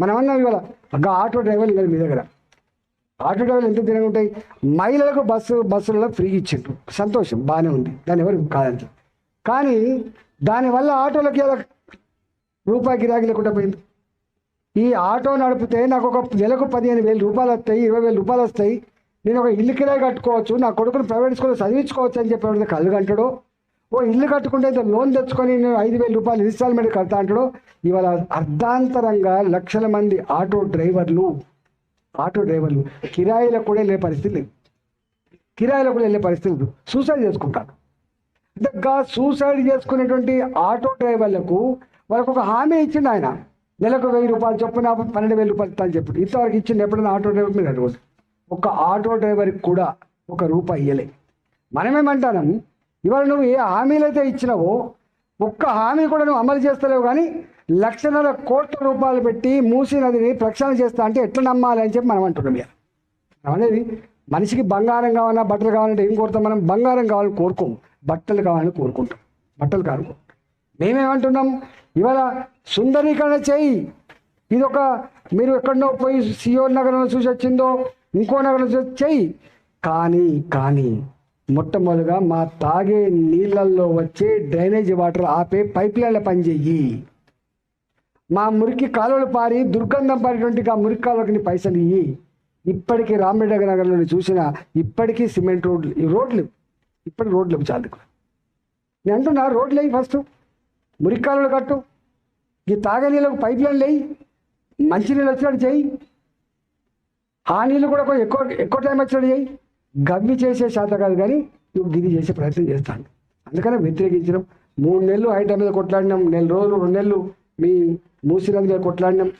మనం అన్నాం ఇవాళ ఒక ఆటో డ్రైవర్లు లేదు మీ దగ్గర. ఆటో డ్రైవర్లు ఎంత తినగా ఉంటాయి? మహిళలకు బస్సు బస్సులలో ఫ్రీ ఇచ్చిండ్రు. సంతోషం బాగానే ఉంది. దాని ఎవరు కాదంట కానీ దానివల్ల ఆటోలకి ఎలా రూపాయి గిరాకీ లేకుండా పోయింది. ఈ ఆటో నడిపితే నాకు ఒక నెలకు పదిహేను వేలు రూపాయలు వస్తాయి ఇరవై వేలు రూపాయలు వస్తాయి. నేను ఒక ఇల్లు కిరాయి కట్టుకోవచ్చు నా కొడుకుని ప్రైవేట్ స్కూల్లో చదివించుకోవచ్చు అని చెప్పేవాడు కళ్ళు అంటాడో ఓ ఇల్లు కట్టుకుంటే లోన్ తెచ్చుకొని నేను ఐదు వేల రూపాయలు ఇన్స్టాల్మెంట్ కడతా అంటాడు? ఇవాళ అర్ధాంతరంగా లక్షల మంది ఆటో డ్రైవర్లు ఆటో డ్రైవర్లు కిరాయిలకు కూడా వెళ్ళే పరిస్థితి లేదు. కిరాయిలకు కూడా వెళ్ళే పరిస్థితి లేదు. సూసైడ్ చేసుకుంటారు. ఇంకా సూసైడ్ చేసుకునేటువంటి ఆటో డ్రైవర్లకు వాళ్ళకు ఒక హామీ ఇచ్చిండు ఆయన. నెలకు వెయ్యి రూపాయలు చొప్పున పన్నెండు వేల రూపాయలు ఇస్తాను అని చెప్పి. ఇంతవరకు ఇచ్చింది ఎప్పుడైనా ఆటో డ్రైవర్ మీద? అడగదు ఒక ఆటో డ్రైవర్కి కూడా ఒక రూపాయి ఇవ్వలే మనమేమంటాము ఇవాళ నువ్వు ఏ హామీలు అయితే ఇచ్చినావో ఒక్క హామీ కూడా నువ్వు అమలు చేస్తలేవు కానీ లక్షన్నర కోట్ల రూపాయలు పెట్టి మూసీ నదిని ప్రక్షాళన చేస్తా అంటే ఎట్లా నమ్మాలి అని చెప్పి మనం అంటున్నాం ఇక అనేది మనిషికి బంగారం కావాలన్నా బట్టలు కావాలంటే ఏం కోరుతాం మనం? బంగారం కావాలని కోరుకోము. బట్టలు కావాలని కోరుకుంటాం. బట్టలు కాదు మేమేమంటున్నాం? ఇవాళ సుందరీకరణ చేయి. ఇది ఒక మీరు ఎక్కడనో పోయి సియోర్ నగరంలో చూసి వచ్చిందో ఇంకో నగరంలో చూసి చేయి. కానీ కానీ మొట్టమొదటిగా మా తాగే నీళ్ళల్లో వచ్చే డ్రైనేజ్ వాటర్ ఆపే పైప్ లైన్ల పని చెయ్యి. మా మురికి కాలువలు పారి దుర్గంధం పారేటువంటి ఆ మురికి కాలువకి పైసలు ఇయ్యి. ఇప్పటికీ రామరెడ్డి నగర్లో చూసిన ఇప్పటికీ సిమెంట్ రోడ్లు ఈ రోడ్లు ఇప్పటికి రోడ్లు చాలు నేను అంటున్నా రోడ్లు వేయి ఫస్ట్. మురికి కాలువలు కట్టు. ఈ తాగే నీళ్ళకు పైప్ లైన్ లేయి. మంచి నీళ్ళు వచ్చినట్టు చేయి ఆ నీళ్ళు కూడా ఎక్కువ ఎక్కువ టైం వచ్చినట్టు చేయి గవ్వి చేసే శాత కాదు కానీ నువ్వు గిది చేసే ప్రయత్నం చేస్తాను. అందుకనే వ్యతిరేకించడం. మూడు నెలలు హైదరాబాద్ మీద కొట్లాడినాం. నెల రోజులు రెండు నెలలు మీ మూసి గారు మీద కొట్లాడినాం.